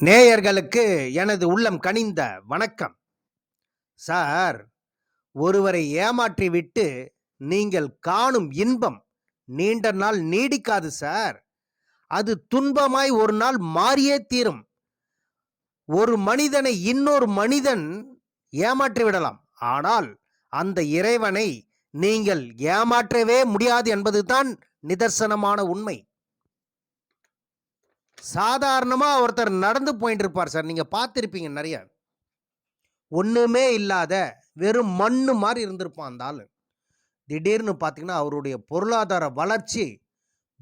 நேயர்களுக்கு எனது உள்ளம் கனிந்த வணக்கம். சார் ஒருவரை ஏமாற்றிவிட்டு நீங்கள் காணும் இன்பம் நீண்ட நாள் நீடிக்காது சார். அது துன்பமாய் ஒரு நாள் மாறியே தீரும். ஒரு மனிதனை இன்னொரு மனிதன் ஏமாற்றிவிடலாம் ஆனால் அந்த இறைவனை நீங்கள் ஏமாற்றவே முடியாது என்பதுதான் நிதர்சனமான உண்மை. சாதாரணமாக ஒருத்தர் நடந்து போயிட்டு இருப்பார் சார். நீங்கள் பார்த்துருப்பீங்க நிறைய. ஒன்றுமே இல்லாத வெறும் மண்ணு மாதிரி இருந்திருப்பான் அந்த ஆள். திடீர்னு பார்த்தீங்கன்னா அவருடைய பொருளாதார வளர்ச்சி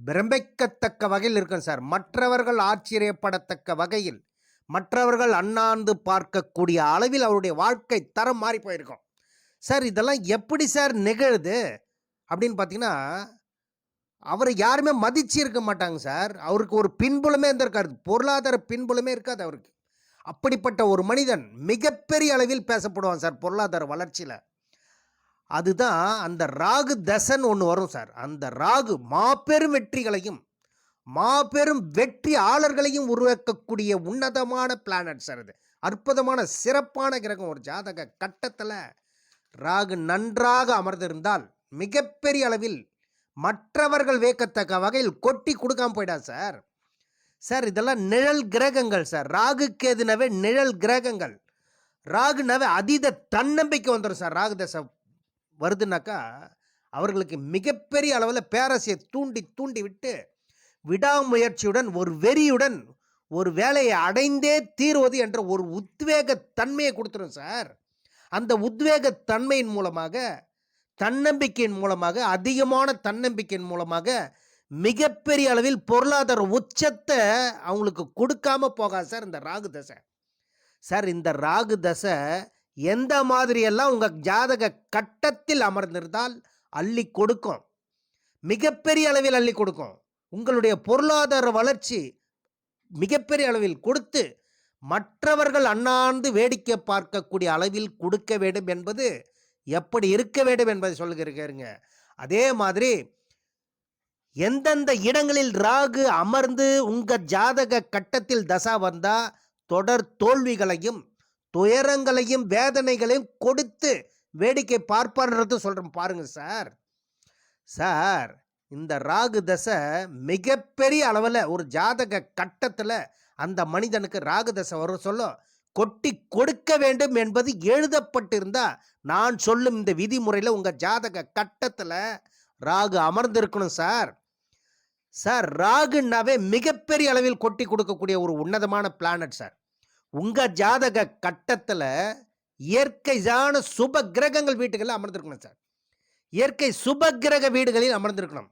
பிரமிக்கத்தக்க வகையில் இருக்கும் சார். மற்றவர்கள் ஆச்சரியப்படத்தக்க வகையில் மற்றவர்கள் அண்ணாந்து பார்க்கக்கூடிய அளவில் அவருடைய வாழ்க்கை தரம் மாறி போயிருக்கும். சார் இதெல்லாம் எப்படி சார் நிகழுது? அப்படின்னு பார்த்தீங்கன்னா அவரை யாருமே மதிச்சு இருக்க மாட்டாங்க சார். அவருக்கு ஒரு பின்புலமே இருந்திருக்காரு பொருளாதார பின்புலமே இருக்காது அவருக்கு. அப்படிப்பட்ட ஒரு மனிதன் மிகப்பெரிய அளவில் பேசப்படுவான் சார் பொருளாதார வளர்ச்சியில். அதுதான் அந்த ராகு தசன் ஒன்று வரும் சார். அந்த ராகு மாபெரும் வெற்றிகளையும் மாபெரும் வெற்றியாளர்களையும் உருவாக்கக்கூடிய உன்னதமான பிளானட் சார் அது. அற்புதமான சிறப்பான கிரகம். ஒரு ஜாதக கட்டத்தில் ராகு நன்றாக அமர்ந்திருந்தால் மிகப்பெரிய அளவில் மற்றவர்கள் வேக்கத்தக்க வகையில் கொட்டி கொடுக்காம போயிடா சார். சார் இதெல்லாம் நிழல் கிரகங்கள் சார். ராகு கேதுனவே நிழல் கிரகங்கள். ராகுனாவே அதீத தன்னம்பிக்கை வந்துடும் சார். ராகு தசை வருதுனாக்கா அவர்களுக்கு மிகப்பெரிய அளவில் பேரரசியை தூண்டி தூண்டி விட்டு விடாமுயற்சியுடன் ஒரு வெறியுடன் ஒரு வேலையை அடைந்தே தீர்வது என்ற ஒரு உத்வேக தன்மையை கொடுத்துரும் சார். அந்த உத்வேக தன்மையின் மூலமாக தன்னம்பிக்கையின் மூலமாக அதிகமான தன்னம்பிக்கையின் மூலமாக மிகப்பெரிய அளவில் பொருளாதார உச்சத்தை அவங்களுக்கு கொடுக்காம போகாது சார் இந்த ராகு தசை. சார் இந்த ராகு தசை எந்த மாதிரியெல்லாம் உங்கள் ஜாதக கட்டத்தில் அமர்ந்திருந்தால் அள்ளி கொடுக்கும்? மிகப்பெரிய அளவில் அள்ளி கொடுக்கும். உங்களுடைய பொருளாதார வளர்ச்சி மிகப்பெரிய அளவில் கொடுத்து மற்றவர்கள் அண்ணாந்து வேடிக்கை பார்க்கக்கூடிய அளவில் கொடுக்க வேண்டும் என்பது எப்படி இருக்க வேண்டும் என்பதை சொல்லுகிறீங்க அதே மாதிரி எந்தெந்த இடங்களில் ராகு அமர்ந்து உங்கள் ஜாதக கட்டத்தில் தசா வந்தால் தொடர் தோல்விகளையும் துயரங்களையும் வேதனைகளையும் கொடுத்து வேடிக்கை பார்ப்பார்ன்றது சொல்கிறோம் பாருங்கள் சார். சார் இந்த ராகு தசை மிகப்பெரிய அளவில் ஒரு ஜாதக கட்டத்தில் அந்த மனிதனுக்கு ராகு தசை வரும். சொல்ல கொட்டி கொடுக்க வேண்டும் என்பது எழுதப்பட்டிருந்தா நான் சொல்லும் இந்த விதிமுறையில் உங்கள் ஜாதக கட்டத்தில் ராகு அமர்ந்திருக்கணும் சார். சார் ராகுன்னாவே மிகப்பெரிய அளவில் கொட்டி கொடுக்கக்கூடிய ஒரு உன்னதமான பிளானட் சார். உங்கள் ஜாதக கட்டத்தில் இயற்கையான சுப கிரகங்கள் வீட்டுகளில் அமர்ந்திருக்கணும் சார். இயற்கை சுப கிரக வீடுகளில் அமர்ந்திருக்கணும்.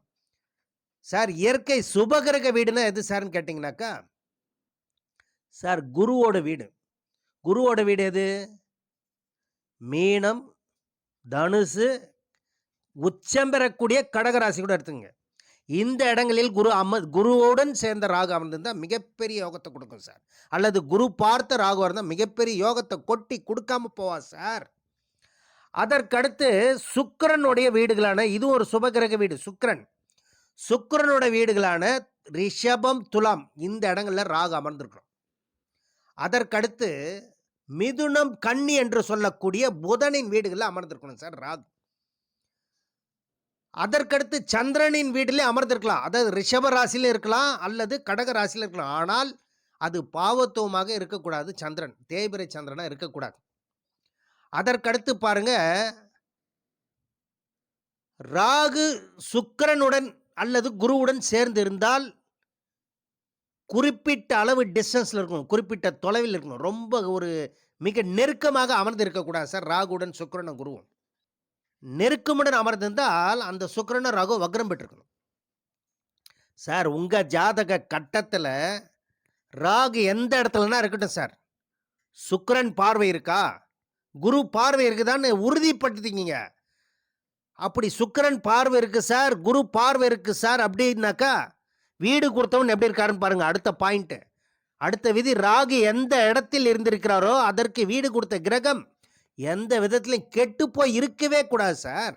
சார் இயற்கை சுபகிரக வீடுனா எது சார்னு கேட்டிங்கனாக்கா சார் குருவோட வீடு. குருவோட வீடு எது? மீனம் தனுசு உச்சம் பெறக்கூடிய கடகராசி கூட எடுத்துங்க இந்த இடங்களில் குரு அம குருவுடன் சேர்ந்த ராகு அமர்ந்திருந்தால் மிகப்பெரிய யோகத்தை கொடுக்கும் சார். அல்லது குரு பார்த்த ராகுவாக இருந்தால் மிகப்பெரிய யோகத்தை கொட்டி கொடுக்காம போவா சார். அதற்கடுத்து சுக்கரனுடைய வீடுகளான இது ஒரு சுபகிரக வீடு சுக்கரன். சுக்கரனோட வீடுகளான ரிஷபம் துலாம் இந்த இடங்களில் ராகு அமர்ந்திருக்கிறோம். அதற்கடுத்து மிதுனம் கன்னி என்று சொல்லக்கூடிய புதனின் வீடுகளில் அமர்ந்திருக்கணும் சார் ராகு. அதற்கடுத்து சந்திரனின் வீட்டிலே அமர்ந்திருக்கலாம். அதாவது ரிஷப ராசியில இருக்கலாம் அல்லது கடக ராசியில் இருக்கலாம். ஆனால் அது பாவத்துவமாக இருக்கக்கூடாது. சந்திரன் தேய்பிரை சந்திரனாக இருக்கக்கூடாது. அதற்கடுத்து பாருங்க ராகு சுக்கிரனுடன் அல்லது குருவுடன் சேர்ந்து இருந்தால் குறிப்பிட்ட அளவு டிஸ்டன்ஸில் இருக்கணும். குறிப்பிட்ட தொலைவில் இருக்கணும். ரொம்ப ஒரு மிக நெருக்கமாக அமர்ந்து இருக்கக்கூடாது சார். ராகுடன் சுக்கிரனும் குருவும் நெருக்கமுடன் அமர்ந்திருந்தால் அந்த சுக்கிரனும் ராகு வக்ரம் பெற்றிருக்கணும். சார் உங்கள் ஜாதக கட்டத்தில் ராகு எந்த இடத்துலனா இருக்கட்டும் சார். சுக்கரன் பார்வை இருக்கா? குரு பார்வை இருக்குதான்னு உறுதிப்படுத்திக்கிங்க அப்படி சுக்கரன் பார்வை இருக்குது சார் குரு பார்வை இருக்குது சார் அப்படின்னாக்கா வீடு கொடுத்தவன் எப்படி இருக்காருன்னு பாருங்க அடுத்த பாயிண்ட்டு அடுத்த விதி ராகு எந்த இடத்தில் இருந்திருக்கிறாரோ அதற்கு வீடு கொடுத்த கிரகம் எந்த விதத்திலையும் கெட்டு போய் இருக்கவே கூடாது சார்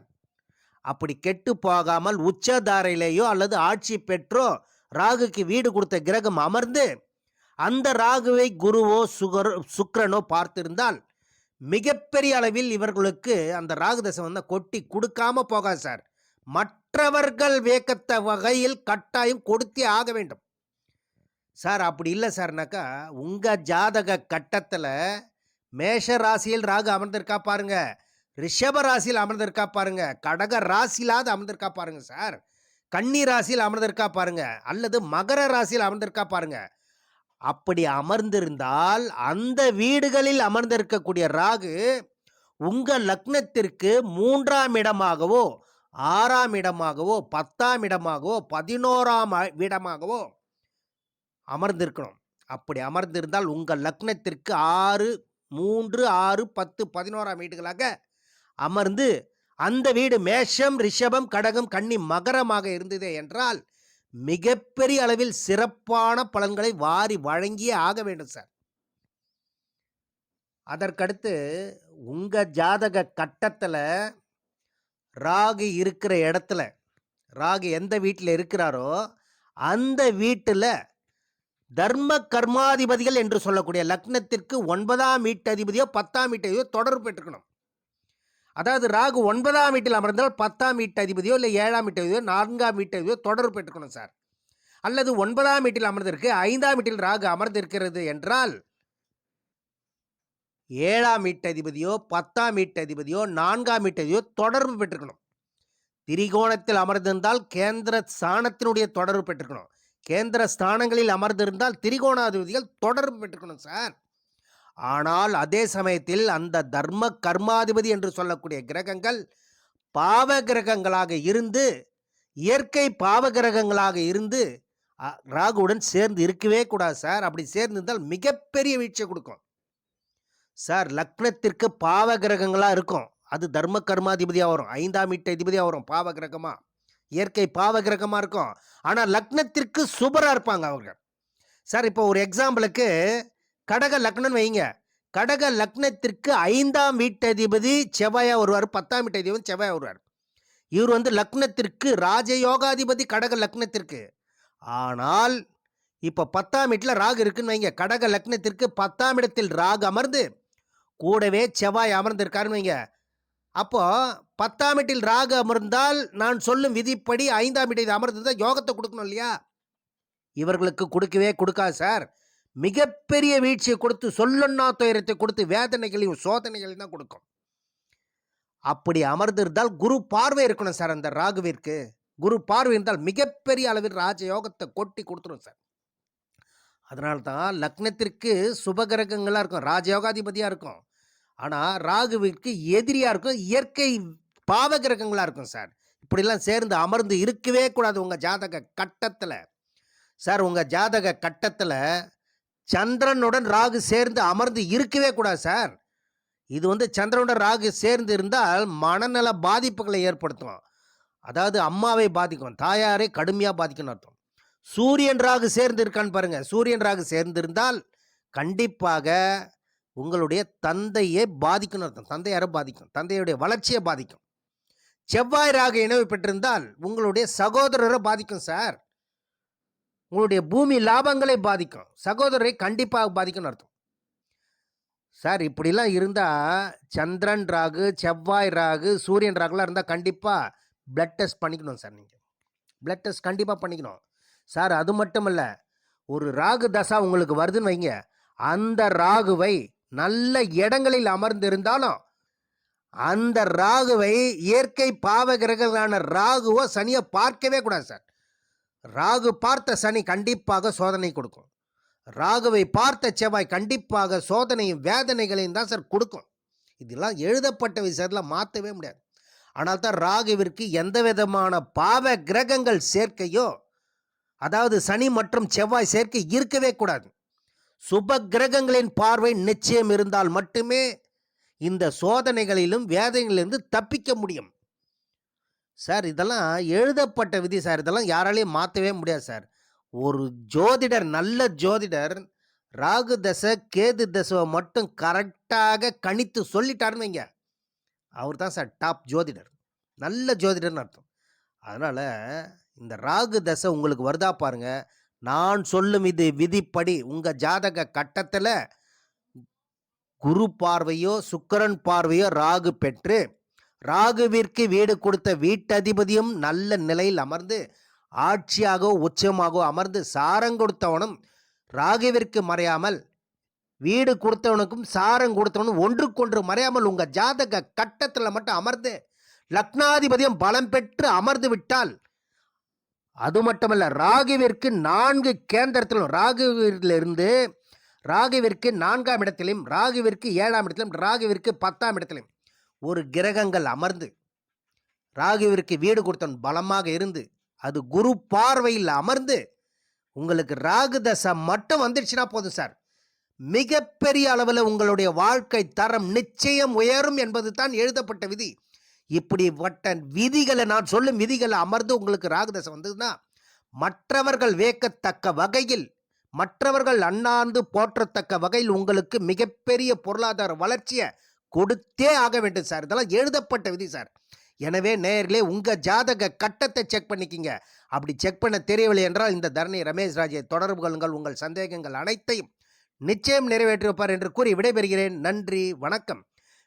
அப்படி கெட்டு போகாமல் உச்சதாரையிலேயோ அல்லது ஆட்சி பெற்றோ ராகுக்கு வீடு கொடுத்த கிரகம் அமர்ந்து அந்த ராகுவை குருவோ சுகர் சுக்கரனோ பார்த்திருந்தால் மிகப்பெரிய அளவில் இவர்களுக்கு அந்த ராகு தசை வந்து கொட்டி கொடுக்காம போகாது சார் மற்றவர்கள் வேக்கத்த வகையில் கட்டாயம் கொடுத்தே ஆக வேண்டும். சார் அப்படி இல்லை சார்னாக்கா உங்கள் ஜாதக கட்டத்தில் மேஷ ராசியில் ராகு அமர்ந்திருக்கா பாருங்க. ரிஷப ராசியில் அமர்ந்திருக்கா பாருங்க. கடக ராசியிலாவது அமர்ந்திருக்கா பாருங்க சார். கன்னி ராசியில் அமர்ந்திருக்கா பாருங்க. அல்லது மகர ராசியில் அமர்ந்திருக்கா பாருங்க. அப்படி அமர்ந்திருந்தால் அந்த வீடுகளில் அமர்ந்திருக்கக்கூடிய ராகு உங்கள் லக்னத்திற்கு மூன்றாம் இடமாகவோ ஆறாம் இடமாகவோ பத்தாம் இடமாகவோ பதினோராம் இடமாகவோ அமர்ந்திருக்கணும். அப்படி அமர்ந்திருந்தால் உங்கள் லக்னத்திற்கு ஆறு மூன்று ஆறு பத்து பதினோராம் வீடுகளாக அமர்ந்து அந்த வீடு மேஷம் ரிஷபம் கடகம் கன்னி மகரமாக இருந்ததே என்றால் மிகப்பெரிய அளவில் சிறப்பான பலன்களை வாரி வழங்கியே ஆக வேண்டும் சார். அதற்கடுத்து உங்கள் ஜாதக கட்டத்தில் ராகு இருக்கிற இடத்துல ராகு எந்த வீட்டில் இருக்கிறாரோ அந்த வீட்டில் தர்ம கர்மாதிபதிகள் என்று சொல்லக்கூடிய லக்னத்திற்கு ஒன்பதாம் வீட்டதிபதியோ பத்தாம் வீட்டதிபதியோ தொடர்பு பெற்றுக்கணும். அதாவது ராகு ஒன்பதாம் வீட்டில் அமர்ந்தால் பத்தாம் வீட்டதிபதியோ இல்லை ஏழாம் வீட்டதிபதியோ நான்காம் வீட்டதிபதியோ தொடர்பு பெற்றுக்கணும் சார். அல்லது ஒன்பதாம் வீட்டில் அமர்ந்திருக்கு ஐந்தாம் வீட்டில் ராகு அமர்ந்திருக்கிறது என்றால் ஏழாம் வீட்டதிபதியோ பத்தாம் வீட்டதிபதியோ நான்காம் வீட்டதிபதியோ தொடர்பு பெற்றுக்கணும் திரிகோணத்தில் அமர்ந்திருந்தால் கேந்திர ஸ்தானத்தினுடைய தொடர்பு பெற்றுக்கணும் கேந்திர ஸ்தானங்களில் அமர்ந்திருந்தால் திரிகோணாதிபதிகள் தொடர்பு பெற்றுக்கணும் சார். ஆனால் அதே சமயத்தில் அந்த தர்ம கர்மாதிபதி என்று சொல்லக்கூடிய கிரகங்கள் பாவ கிரகங்களாக இருந்து இயற்கை பாவ கிரகங்களாக இருந்து ராகுவுடன் சேர்ந்து இருக்கவே கூடாது சார். அப்படி சேர்ந்து இருந்தால் மிகப்பெரிய வீழ்ச்சியை கொடுக்கும். சார் லக்னத்திற்கு பாவ கிரகங்களாக இருக்கும். அது தர்ம கர்மாதிபதியாக வரும். ஐந்தாம் வீட்டு அதிபதியாக வரும். பாவ கிரகமாக இயற்கை பாவ கிரகமாக இருக்கும். ஆனால் லக்னத்திற்கு சுபராக இருப்பாங்க அவங்க சார் இப்போ ஒரு எக்ஸாம்பிளுக்கு கடக லக்னம்னு வைங்க. கடக லக்னத்திற்கு ஐந்தாம் வீட்டதிபதி செவ்வாயா வருவார். பத்தாம் வீட்டதிபதி செவ்வாயா வருவார். இவர் வந்து லக்னத்திற்கு ராஜயோகாதிபதி கடக லக்னத்திற்கு. ஆனால் இப்போ பத்தாம் வீட்டில் ராகு இருக்குன்னு வைங்க. கடக லக்னத்திற்கு பத்தாம் இடத்தில் ராகு அமர்ந்து கூடவே செவ்வாய் அமர்ந்திருக்காருன்னு வைங்க. அப்போ பத்தாம் வீட்டில் ராகு அமர்ந்தால் நான் சொல்லும் விதிப்படி ஐந்தாம் வீட்டில் அமர்ந்திருந்தால் யோகத்தை கொடுக்கணும் இல்லையா? இவர்களுக்கு கொடுக்கவே கொடுக்காது சார். மிகப்பெரிய வீழ்ச்சியை கொடுத்து சொல்லொன்னா துயரத்தை கொடுத்து வேதனைகளையும் சோதனைகளையும் தான் கொடுக்கும். அப்படி அமர்ந்திருந்தால் குரு பார்வை இருக்கணும் சார் அந்த ராகுவிற்கு. குரு பார்வை இருந்தால் மிகப்பெரிய அளவில் ராஜயோகத்தை கொட்டி கொடுத்துரும் சார். அதனால தான் லக்னத்திற்கு சுபகிரகங்களாக இருக்கும். ராஜயோகாதிபதியாக இருக்கும். ஆனால் ராகுவிற்கு எதிரியாக இருக்கும் இயற்கை பாவ கிரகங்களாக இருக்கும் சார். இப்படிலாம் சேர்ந்து அமர்ந்து இருக்கவே கூடாது உங்கள் ஜாதக கட்டத்தில். சார் உங்கள் ஜாதக கட்டத்தில் சந்திரனுடன் ராகு சேர்ந்து அமர்ந்து இருக்கவே கூடாது சார். இது வந்து சந்திரனுடன் ராகு சேர்ந்து இருந்தால் மனநல பாதிப்புகளை ஏற்படுத்தும். அதாவது அம்மாவை பாதிக்கும் தாயாரை கடுமையாக பாதிக்கணும் அர்த்தம். சூரியன் ராகு சேர்ந்து இருக்கான்னு பாருங்கள் சூரியன் ராகு சேர்ந்து இருந்தால் கண்டிப்பாக உங்களுடைய தந்தையை பாதிக்கும்னு அர்த்தம். தந்தையாரை பாதிக்கும்? தந்தையுடைய வளர்ச்சியை பாதிக்கும். செவ்வாய் ராகு இணைவு பெற்றிருந்தால் உங்களுடைய சகோதரரை பாதிக்கும் சார். உங்களுடைய பூமி லாபங்களை பாதிக்கும். சகோதரரை கண்டிப்பாக பாதிக்கும்னு அர்த்தம். சார் இப்படிலாம் இருந்தால் சந்திரன் ராகு செவ்வாய் ராகு சூரியன் ராகுலாம் இருந்தால் கண்டிப்பாக பிளட் டெஸ்ட் பண்ணிக்கணும் சார் நீங்கள் பிளட் டெஸ்ட் கண்டிப்பாக பண்ணிக்கணும். சார் அது மட்டும் இல்லை ஒரு ராகு தசா உங்களுக்கு வருதுன்னு வைங்க. அந்த ராகுவை நல்ல இடங்களில் அமர்ந்திருந்தாலும் அந்த ராகுவை இயற்கை பாவகிரகங்களான ராகுவோ சனியை பார்க்கவே கூடாது சார். ராகு பார்த்த சனி கண்டிப்பாக சோதனை கொடுக்கும். ராகுவை பார்த்த செவ்வாய் கண்டிப்பாக சோதனையும் வேதனைகளையும் தான் சார் கொடுக்கும். இதெல்லாம் எழுதப்பட்ட விஷயத்தில் மாற்றவே முடியாது. ஆனால் தான் ராகுவிற்கு எந்த விதமான பாவ கிரகங்கள் சேர்க்கையோ அதாவது சனி மற்றும் செவ்வாய் சேர்க்கை இருக்கவே கூடாது. சுப கிரகங்களின் பார்வை நிச்சயம் இருந்தால் மட்டுமே இந்த சோதனைகளிலும் வேதனைகளிலிருந்து தப்பிக்க முடியும். சார் இதெல்லாம் எழுதப்பட்ட விதி சார். இதெல்லாம் யாராலையும் மாற்றவே முடியாது சார். ஒரு ஜோதிடர் நல்ல ஜோதிடர் ராகு தசை கேது தசை மட்டும் கரெக்டாக கணித்து சொல்லிட்டாருன்னு வைங்க. அவர் தான் சார் டாப் ஜோதிடர். நல்ல ஜோதிடர்னு அர்த்தம். அதனால் இந்த ராகு தசை உங்களுக்கு வருதா பாருங்கள் நான் சொல்லும் இது விதிப்படி உங்கள் ஜாதக கட்டத்தில் குரு பார்வையோ சுக்கிரன் பார்வையோ ராகு பெற்று ராகுவிற்கு வீடு கொடுத்த வீட்டதிபதியும் நல்ல நிலையில் அமர்ந்து ஆட்சியாகவோ உச்சமாகவோ அமர்ந்து சாரம் கொடுத்தவனும் ராகுவிற்கு மறையாமல் வீடு கொடுத்தவனுக்கும் சாரம் கொடுத்தவனும் ஒன்றுக்கொன்று மறையாமல் உங்கள் ஜாதக கட்டத்தில் மட்டும் அமர்ந்து லக்னாதிபதியும் பலம் பெற்று அமர்ந்து விட்டால் அது மட்டுமல்ல ராகுவிற்கு நான்கு கேந்திரத்திலும் ராகுவிலிருந்து ராகுவிற்கு நான்காம் இடத்திலும் ராகுவிற்கு ஏழாம் இடத்திலும் ராகுவிற்கு பத்தாம் இடத்திலும் ஒரு கிரகங்கள் அமர்ந்து ராகுவிற்கு வீடு கொடுத்தவன் பலமாக இருந்து அது குரு பார்வையில் அமர்ந்து உங்களுக்கு ராகு தசை மட்டும் வந்துடுச்சுன்னா போதும் சார். மிகப்பெரிய அளவில் உங்களுடைய வாழ்க்கை தரம் நிச்சயம் உயரும் என்பது தான் எழுதப்பட்ட விதி. இப்படிப்பட்ட விதிகளை நான் சொல்லும் விதிகளை அமர்ந்து உங்களுக்கு ராகுதசம் வந்ததுன்னா மற்றவர்கள் வேக்கத்தக்க வகையில் மற்றவர்கள் அண்ணாந்து போற்றத்தக்க வகையில் உங்களுக்கு மிகப்பெரிய பொருளாதார வளர்ச்சியை கொடுத்தே ஆக வேண்டும் சார். இதெல்லாம் எழுதப்பட்ட விதி சார். எனவே நேர்களே உங்கள் ஜாதக கட்டத்தை செக் பண்ணிக்கிங்க. அப்படி செக் பண்ண தெரியவில்லை என்றால் இந்த தரணி ரமேஷ் ராஜை தொடர்பு கொள்ளுங்கள். உங்கள் சந்தேகங்கள் அனைத்தையும் நிச்சயம் நிறைவேற்றி வைப்பார் என்று கூறி விடைபெறுகிறேன். நன்றி வணக்கம்.